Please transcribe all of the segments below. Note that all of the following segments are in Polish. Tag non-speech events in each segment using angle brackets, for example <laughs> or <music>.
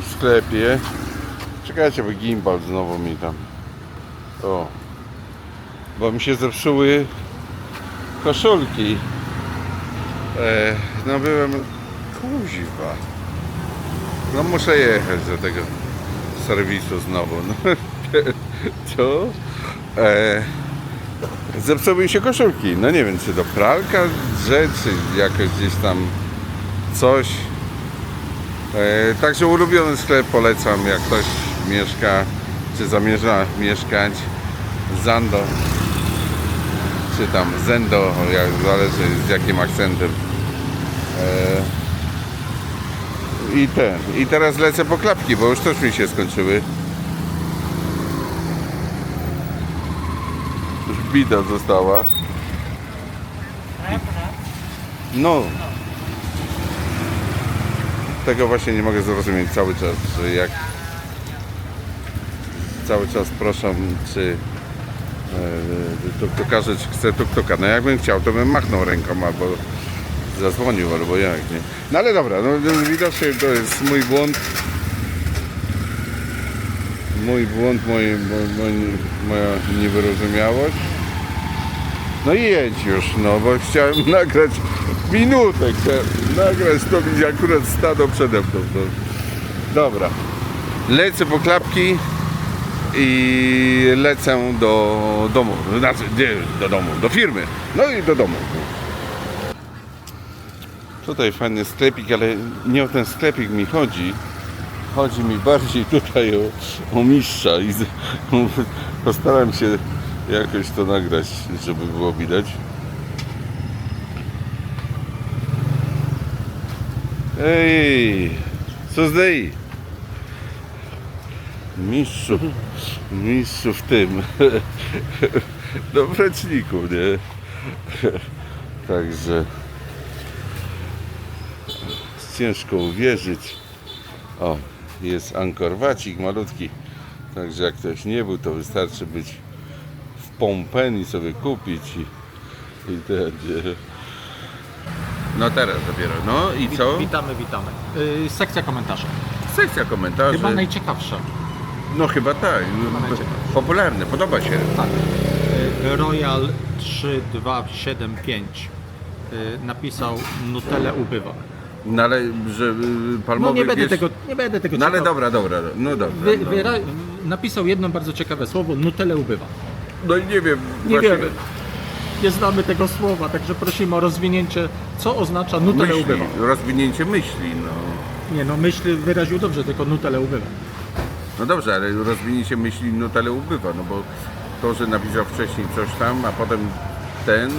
w sklepie. Czekajcie, bo gimbal znowu mi tam. O. Bo mi się zepsuły koszulki. E, no byłem. Kuziwa. No muszę jechać do tego serwisu znowu. No, <laughs> co? E, zepsuły mi się koszulki. No nie wiem, czy do pralka drzeć, czy jakoś gdzieś tam coś. E, także ulubiony sklep polecam, jak ktoś mieszka, czy zamierza mieszkać. Zando, czy tam Zendo, jak, zależy z jakim akcentem. E, I ten. I teraz lecę po klapki, bo już też mi się skończyły. Już bida została. No. Tego właśnie nie mogę zrozumieć cały czas, że jak cały czas proszę, czy e, tuktukarze, czy chce tuktuka. No jakbym chciał, to bym machnął ręką albo zadzwonił, albo jak, nie? No ale dobra, no widocznie to jest mój błąd. Mój błąd, mój, mo- mo- moja niewyrozumiałość. No i jedź już, no bo chciałem <laughs> nagrać minutę, chciałem nagrać to mi akurat stado przede mną. No. Dobra, lecę po klapki i lecę do domu, znaczy do domu, do firmy, no i do domu. Tutaj fajny sklepik, ale nie o ten sklepik mi chodzi. Chodzi mi bardziej tutaj o, o mistrza i z, <laughs> postaram się jakoś to nagrać, żeby było widać. Ej, co zdej? Mistrzu, mistrzu w tym. <laughs> No w nie? Także ciężko uwierzyć. O, jest ankorwacik malutki. Także jak ktoś nie był, to wystarczy być w Pompeni sobie kupić i, i ten. No teraz dopiero. No i co? Witamy, witamy. Yy, sekcja komentarzy. Sekcja komentarzy. Chyba najciekawsza. No chyba tak. Popularne, podoba się. Tak. Yy, Royal 3275 yy, napisał Nutelle ubywa. No ale, że y, palmowy No nie będę wiesz- tego, nie będę tego No ale dobra, dobra, no dobra. Wy, wyra, napisał jedno bardzo ciekawe słowo, Nutelle ubywa. No i nie wiem. Nie właśnie wiemy. Nie znamy tego słowa, także prosimy o rozwinięcie, co oznacza Nutelle Myśli, ubywa. rozwinięcie myśli, no. Nie no, myśl wyraził dobrze, tylko Nutelle ubywa. No dobrze, ale rozwinięcie myśli tyle ubywa, no bo to, że napisał wcześniej coś tam, a potem ten,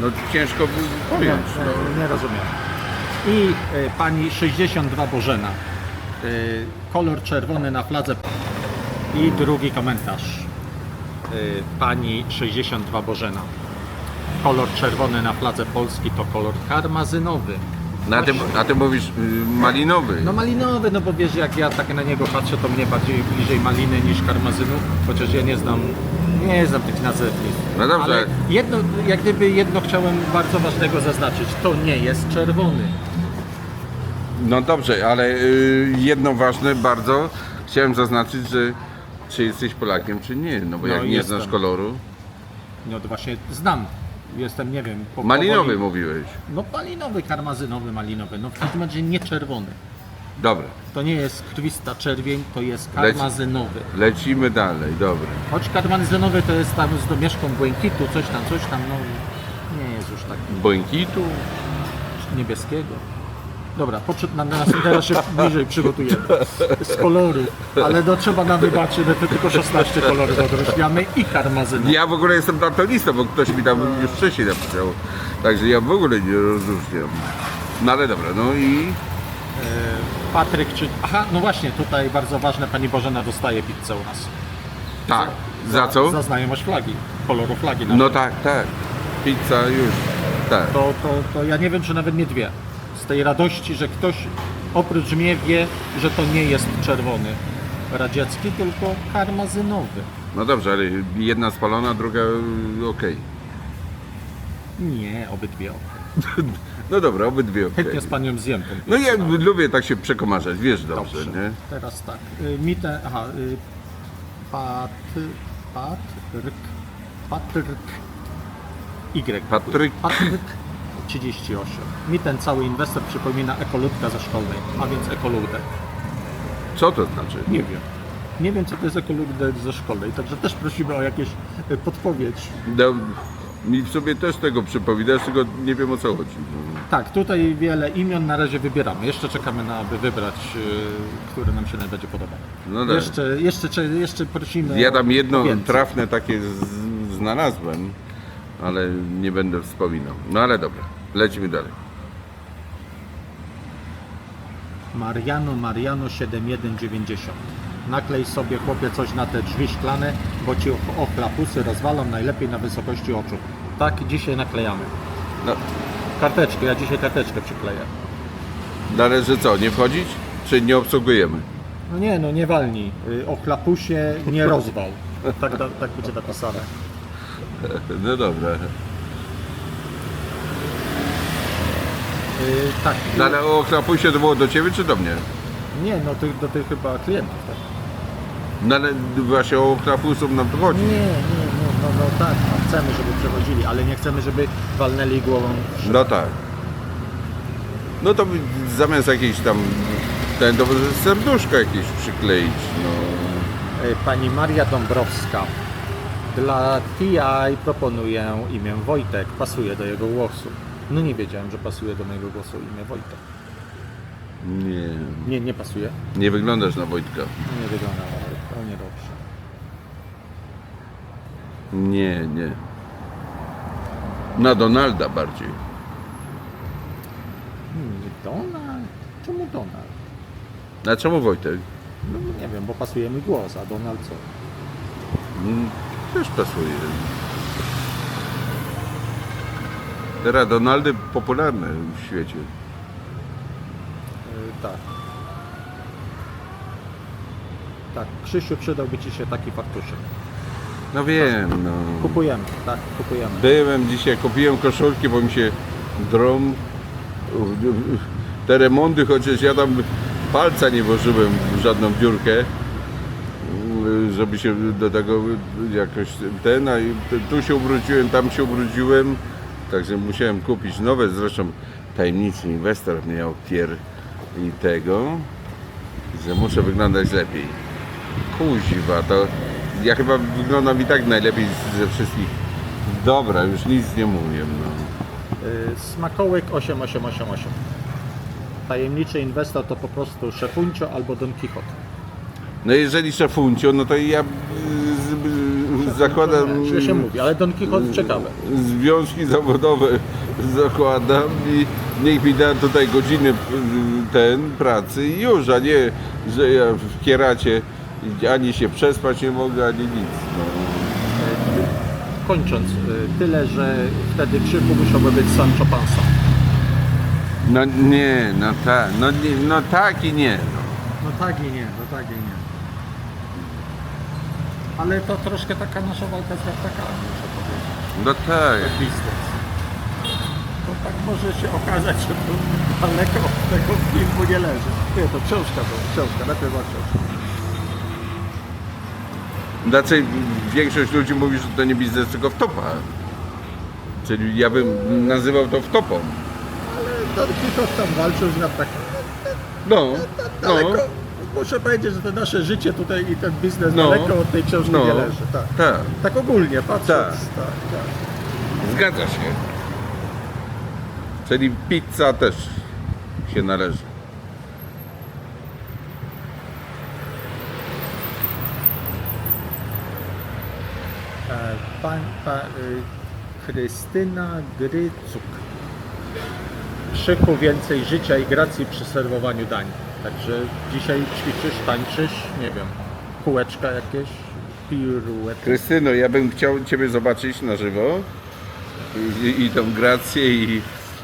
no ciężko by pojąć. Nie, No. nie, nie rozumiem. I y, pani 62 Bożena. Y, kolor czerwony na fladze. I drugi komentarz. Y, pani 62 Bożena. Kolor czerwony na fladze Polski to kolor karmazynowy. No, a, ty, a ty mówisz y, malinowy. No malinowy, no bo wiesz, jak ja tak na niego patrzę, to mnie bardziej bliżej maliny niż karmazynu, chociaż ja nie znam, nie znam tych nazewnictw. No dobrze. Ale jedno, jak gdyby jedno chciałem bardzo ważnego zaznaczyć, to nie jest czerwony. No dobrze, ale y, jedno ważne bardzo, chciałem zaznaczyć, że czy jesteś Polakiem, czy nie, no bo No, jak nie jestem. znasz koloru. No to właśnie znam. Jestem, nie wiem. Po, Malinowy powoli- mówiłeś. No malinowy, karmazynowy, malinowy. No w każdym razie nie czerwony. Dobra, To nie jest krwista czerwień, to jest karmazynowy. lecimy dalej, dobra. Choć karmazynowy to jest tam z domieszką błękitu, coś tam, coś tam, no nie jest już tak Błękitu? niebieskiego. Dobra, poczut na nas teraz się bliżej przygotujemy. Z koloru, ale no trzeba nam wybaczyć, że to tylko 16 kolorów odróżniamy i karmazynowy. Ja w ogóle jestem daltonistą, bo ktoś mi tam już wcześniej napisał. Także ja w ogóle nie rozróżniam. No ale dobra, no i Patryk, czy... Aha, no właśnie, tutaj bardzo ważne, Pani Bożena dostaje pizzę u nas. tak, za co? Za znajomość flagi, koloru flagi. No naszej. tak, tak. Pizza już. Tak. To, to, to ja nie wiem, czy nawet nie dwie. Z tej radości, że ktoś oprócz mnie wie, że to nie jest czerwony radziecki, tylko karmazynowy. No dobrze, ale jedna spalona, druga y, okej. Nie, obydwie. <laughs> No dobra, obydwie okej. Chętnie z panią zjem No ja lubię tak się przekomarzać, wiesz dobrze, nie? Teraz tak. Y, Mi aha, y, Paty, Patryk, Patryk, Y. Patryk. Patryk 38. Mi ten cały inwestor przypomina ekoludka ze szkolnej, a więc ekoludek. Co to znaczy? Nie wiem. Nie wiem, co to jest ekoludek ze szkolnej, także też prosimy o jakieś y, podpowiedź. No, mi w sobie też tego przypominasz, tylko nie wiem o co chodzi. Tak, tutaj wiele imion na razie wybieramy. Jeszcze czekamy na, aby wybrać, y, które nam się najbardziej podoba. No tak. Jeszcze, jeszcze, cze- jeszcze prosimy. Ja tam jedno więcej. trafne takie z, znalazłem, ale nie będę wspominał. No ale dobra, lecimy dalej. Mariano Mariano 7190. Naklej sobie chłopie coś na te drzwi szklane, bo ci och- ochlapusy rozwalą najlepiej na wysokości oczu. Tak dzisiaj naklejamy. No, Karteczkę, ja dzisiaj karteczkę przykleję. należy co, nie wchodzić? Czy nie obsługujemy? No nie, no nie walnij. Y, Ochlapusie nie <laughs> rozwal. Tak, tak, tak będzie napisane. No dobra. Y, tak. No, ale o chlapusie to było do ciebie czy do mnie? Nie, no tych, do tych chyba klientów. Tak? No ale właśnie o chlapusów nam tu chodzi. Nie, nie, no, no, no tak, no, chcemy, żeby przechodzili, ale nie chcemy, żeby walnęli głową w. No tak. No to zamiast jakiejś tam ten to serduszko jakieś przykleić. No. Y, Pani Maria Dąbrowska. Dla TI proponuję imię Wojtek. Pasuje do jego głosu. No nie wiedziałem, że pasuje do mojego głosu imię Wojtek. Nie. Nie, nie pasuje. Nie wyglądasz na Wojtka. Nie wygląda na Wojtka, o niedobrze. Nie, nie. Na Donalda bardziej. Hmm, Donald? Czemu Donald? A czemu Wojtek? No nie wiem, bo pasuje mi głos, a Donald co? Mm, Też pasuje. Teraz Donaldy popularne w świecie. Y, tak. Tak, Krzysiu, przydałby Ci się taki fartuszek. No wiem, no. Kupujemy, tak, kupujemy. Byłem dzisiaj, kupiłem koszulki, bo mi się drą te remonty, chociaż ja tam palca nie włożyłem w żadną dziurkę, żeby się do tego jakoś ten, a i tu się ubrudziłem, tam się ubrudziłem, także musiałem kupić nowe, zresztą tajemniczy inwestor miał tier i tego, że muszę wyglądać lepiej. Kuźwa, to ja chyba wyglądam i tak najlepiej ze wszystkich. Dobra, już nic nie mówię. No. Y, Smakołyk 8888. Tajemniczy inwestor to po prostu Szefuncio albo Don Quixote. no jeżeli szefuncio, no to ja zakładam Źle się mówi, ale Don Quixote ciekawe. związki zawodowe zakładam i niech mi da tutaj godziny ten pracy i już, a nie, że ja w kieracie ani się przespać nie mogę, ani nic. No. Kończąc, y, tyle, że wtedy krzyku musiałby być Sancho Panza. No nie, no tak, no, nie, no tak i nie. No. No tak i nie, no tak i nie. Ale to troszkę taka nasza walka z wiatrakami, muszę powiedzieć. No tak. Biznes. To tak może się okazać, że to daleko od tego filmu nie leży. Nie, to książka była, książka, lepiej była książka. Znaczy większość ludzi mówi, że to nie biznes, tylko wtopa. Czyli ja bym nazywał to wtopą. Don Quixote tam walczył z wiatrakiem. No, no, Daleko, muszę powiedzieć, że to nasze życie tutaj i ten biznes No. daleko od tej książki No. nie leży. Tak. tak, tak ogólnie patrząc. Tak. Tak, tak. zgadza się. Czyli pizza też się należy. E, Pan, pa, y, Krystyna Grycuk. Krzyku więcej życia i gracji przy serwowaniu dań. Także dzisiaj ćwiczysz, tańczysz, nie wiem, kółeczka jakieś, piruety. Krystyno, ja bym chciał Ciebie zobaczyć na żywo i, i tą grację i,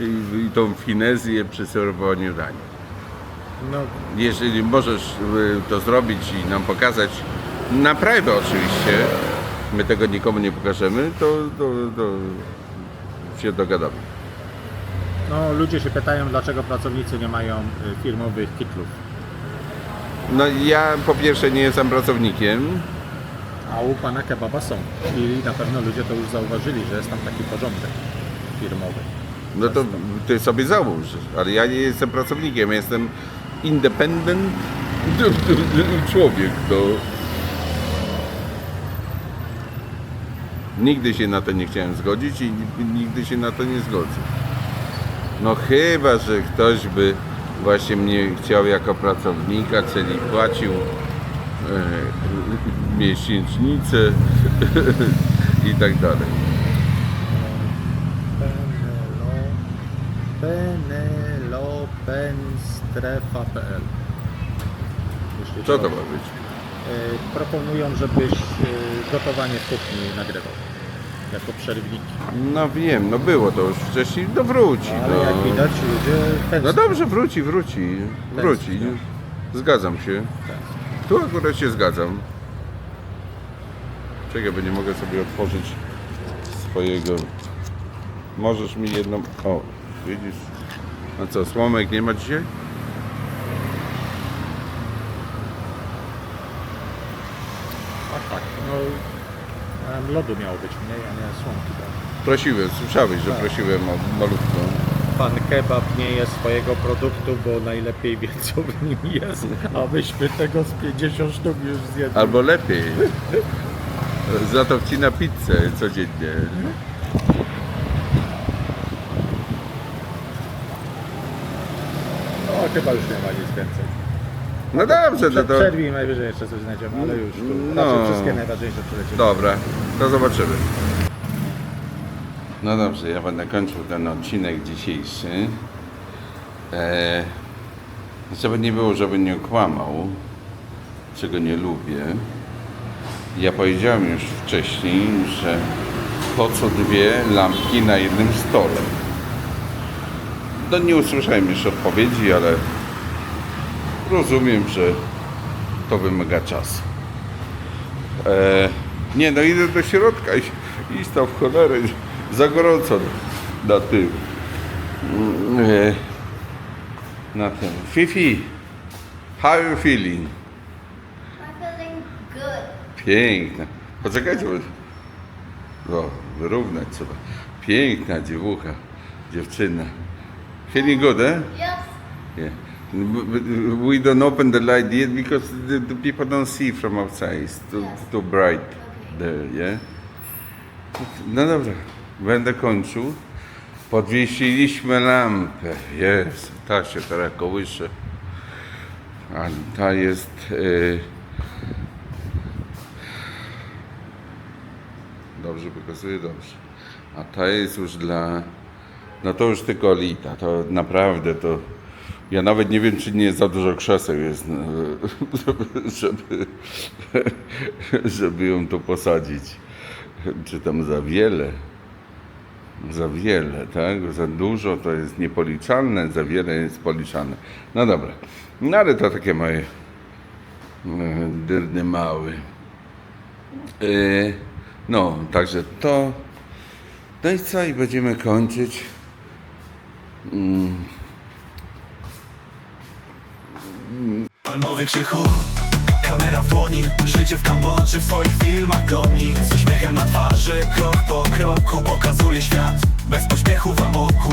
i, i tą finezję przy serwowaniu dań. No, Jeżeli możesz y, to zrobić i nam pokazać, na private oczywiście, my tego nikomu nie pokażemy, to, to, to się dogadamy. No, ludzie się pytają, dlaczego pracownicy nie mają y, firmowych kitlów. No ja po pierwsze nie jestem pracownikiem, A u pana kebaba są. I na pewno ludzie to już zauważyli, że jest tam taki porządek firmowy. no to ty sobie załóż, ale ja nie jestem pracownikiem, ja jestem independent <laughs> człowiek, to nigdy się na to nie chciałem zgodzić i nigdy się na to nie zgodzę. No chyba, że ktoś by właśnie mnie chciał jako pracownika, czyli płacił e, miesięcznicę <laughs> i tak dalej. Penelo, penelopensstrefa.pl Jeśli Co to ma być? Y, Proponują, żebyś y, gotowanie w kuchni nagrywał. Jako przerwniki. No wiem, no było to już wcześniej, no wróci. Ale no. jak widać ludzie No tęsknią. dobrze, wróci, wróci, wróci. Tęsknią. Zgadzam się. Tak. Tu akurat się zgadzam. Czekaj, bo nie mogę sobie otworzyć swojego. Możesz mi jedną. O, widzisz. A co, słomek nie ma dzisiaj? A tak, no lodu miało być mniej, a nie słomki. Tak. Prosiłem, słyszałeś, że Tak. prosiłem o malutką. Pan kebab nie jest swojego produktu, bo najlepiej wie co w nim jest, a myśmy tego z 50 sztuk już zjedli. Albo lepiej. Za to wcina pizzę codziennie. O, chyba już nie ma nic więcej. No dobrze, to, Przed to... przerwij najwyżej jeszcze coś znajdziemy, ale już tu No. no. wszystkie najważniejsze przelecieli. Dobra, to zobaczymy. No dobrze, ja będę kończył ten odcinek dzisiejszy. Eee, żeby nie było, żeby nie kłamał, czego nie lubię. Ja powiedziałem już wcześniej, że po co dwie lampki na jednym stole. No nie usłyszałem jeszcze odpowiedzi, ale rozumiem, że to wymaga czasu. E, nie, no idę do środka i, i stał w cholerę. Za gorąco na tym. Mm, E, na tym. Fifi, how you feeling? I'm feeling good. Piękna. Poczekajcie, bo... O, wyrównać trzeba. Piękna dziewucha, dziewczyna. Feeling good, eh? Yes. Yeah. We don't open the light yet because the, the people don't see from outside. It's too, Yes. too bright Okay. there, yeah? No dobra, będę kończył. Podwiesiliśmy lampę. Jest, ta się teraz kołysze. A ta jest... y, Dobrze pokazuje, dobrze. A ta jest już dla... No to już tylko lita. To naprawdę to... Ja nawet nie wiem, czy nie za dużo krzeseł jest, no, żeby, żeby, ją tu posadzić. Czy tam za wiele? Za wiele, tak? Za dużo to jest niepoliczalne, za wiele jest policzane. No dobra. No ale to takie moje e, dyrny mały. E, no, także to. No i co? I będziemy kończyć. Palmowy krzychu, kamera w dłoni Życie w Kambodży w swoich filmach goni Z uśmiechem na twarzy, krok po kroku Pokazuje świat, bez pośpiechu w amoku.